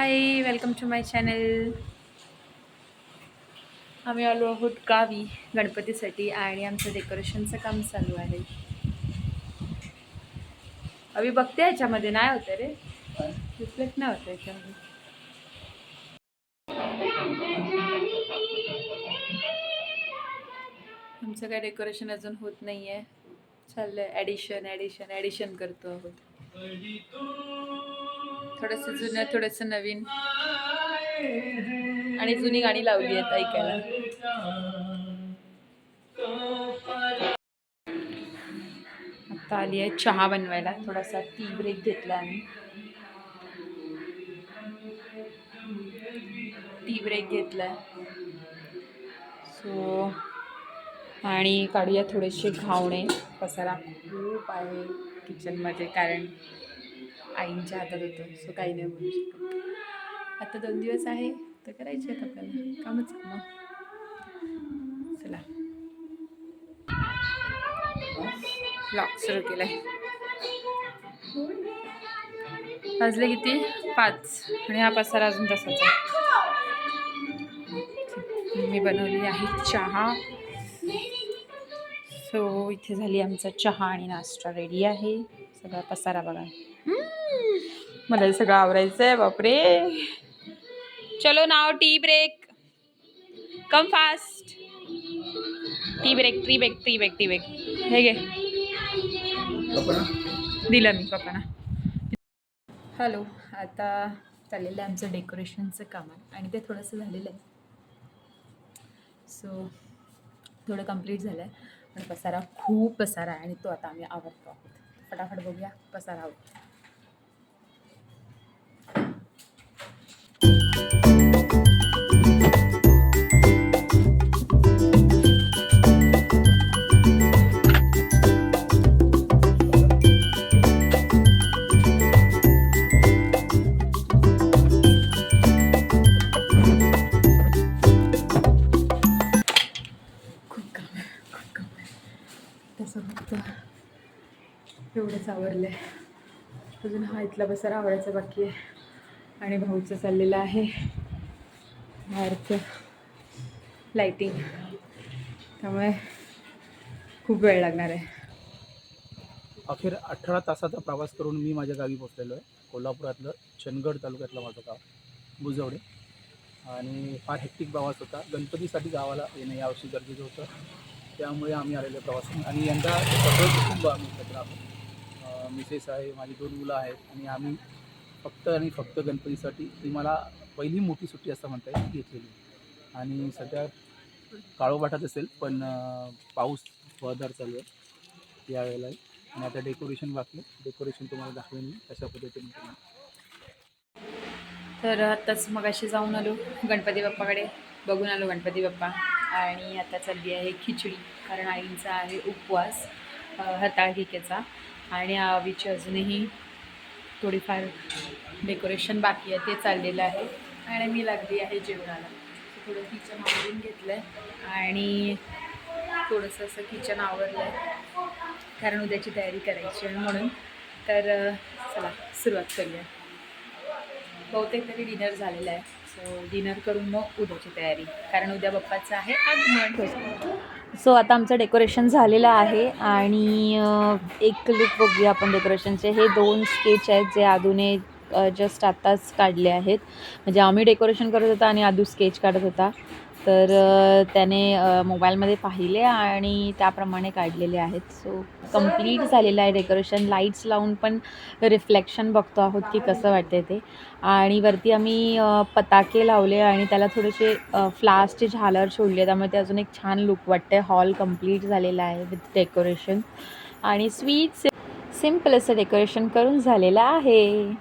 Hi welcome to my channel आम्ही आलो आहोत गावी गणपतीसाठी आणि आमचं डेकोरेशनचं काम चालू आहे. अभि बघते याच्यामध्ये नाही होतं रे? रिफ्लेक्ट नाही होतं याच्यामध्ये. आमचं काय डेकोरेशन अजून होत नाही आहे चाललं ॲडिशन ॲडिशन ॲडिशन करतो आहोत. थोडंसं जुनं थोडंसं नवीन. आणि जुनी गाणी लावली आहेत ऐकायला. आता आली आहे चहा बनवायला. थोडासा टी ब्रेक घेतला आम्ही. टी ब्रेक घेतलाय सो आणि काढूया थोडेसे घावणे. पसारा खूप आहे किचनमध्ये कारण आईंच्या हातात होतं. सो काही नाही बोलू शकत. आता दोन दिवस आहे. तर करायचे आहेत आपल्याला. कामच मग. चला. ब्लॉग सुरू केलाय. वाजले किती? पाच. आणि हा पसारा अजून तसाच आहे. मी बनवली आहे चहा. सो इथे झाली आमचा चहा आणि नाश्ता रेडी आहे. सगळा पसारा बघा. मला हे सगळं आवरायचं आहे बापरे. चलो नाव tea break come fast tea break tea break tea break tea break हे घे. दिलं मी पप्पाना. हॅलो आता चाललेलं आहे आमचं डेकोरेशनचं काम आहे आणि ते थोडंसं झालेलं आहे. सो थोडं कंप्लीट झालं आहे. पण पसारा खूप पसारा आहे आणि तो आता आम्ही आवडतो आहोत. फटाफट बघूया पसारा आहोत तसं फक्त एवढंच आवरलं आहे अजून हा इथला बसार आवडायचा बाकी आहे. आणि भाऊचं चाललेलं आहे. बाहेरचं लाईटिंग त्यामुळे खूप वेळ लागणार आहे. अखेर अठरा तासाचा प्रवास करून मी माझ्या गावी पोचलेलो आहे. कोल्हापुरातलं चंदगड तालुक्यातलं माझं गाव बुजवडे आणि फार हेक्टिक प्रवास होता. गणपतीसाठी गावाला येणं यावर्षी गरजेचं होतं. त्यामुळे आम्ही आलेलो प्रवास आणि यंदा सगळं कुटुंब आम्ही एकत्र आहोत. मिसेस आहे माझी दोन मुलं आहेत आणि आम्ही फक्त आणि फक्त गणपतीसाठी ती मला पहिली मोठी सुट्टी असं म्हणता येईल ती घेतलेली आणि सध्या काळोबाटात असेल पण पाऊस वहदार चालू आहे. यावेळेला आणि आता डेकोरेशन बाकी डेकोरेशन तुम्हाला दाखवेन मी अशा पद्धतीने तर आत्ताच मगाशी जाऊन आलो गणपती बाप्पाकडे. बघून आलो गणपती बाप्पा. आणि आता चालली आहे खिचडी. कारण आईंचा आहे उपवास हताळिकेचा आणि आवीची अजूनही थोडीफार डेकोरेशन बाकी आहे ते चाललेलं आहे. आणि मी लागली आहे जेवणाला. थोडं किचन आवरून घेतलं आहे आणि थोडंसं असं किचन आवरलं आहे कारण उद्याची तयारी करायची आहे म्हणून. तर चला सुरुवात करूया. बहुतेक तरी डिनर झालेलं आहे. सो डिनर करून मग उद्याची तयारी. कारण उद्या बप्पाचं आहे आगमन. सो आता आमचं डेकोरेशन झालेलं आहे आणि एक लुक बघूया आपण डेकोरेशनचे हे दोन स्केच आहेत जे आदूने जस्ट आत्ताच काढले आहेत. म्हणजे आम्ही डेकोरेशन करत होता आणि आदू स्केच काढत होता. तर त्याने मोबाईलमध्ये पाहिले आणि त्याप्रमाणे काढलेले आहेत. सो कंप्लीट झालेलं आहे डेकोरेशन लाईट्स लावून पण रिफ्लेक्शन बघतो आहोत की कसं वाटते ते. आणि वरती आम्ही पताके लावले आणि त्याला थोडेसे फ्लासचे झालर सोडले. त्यामुळे ते अजून एक छान लुक वाटते हॉल कंप्लीट झालेला आहे विथ डेकोरेशन आणि स्वीट सिंपल असं डेकोरेशन करून झालेलं आहे.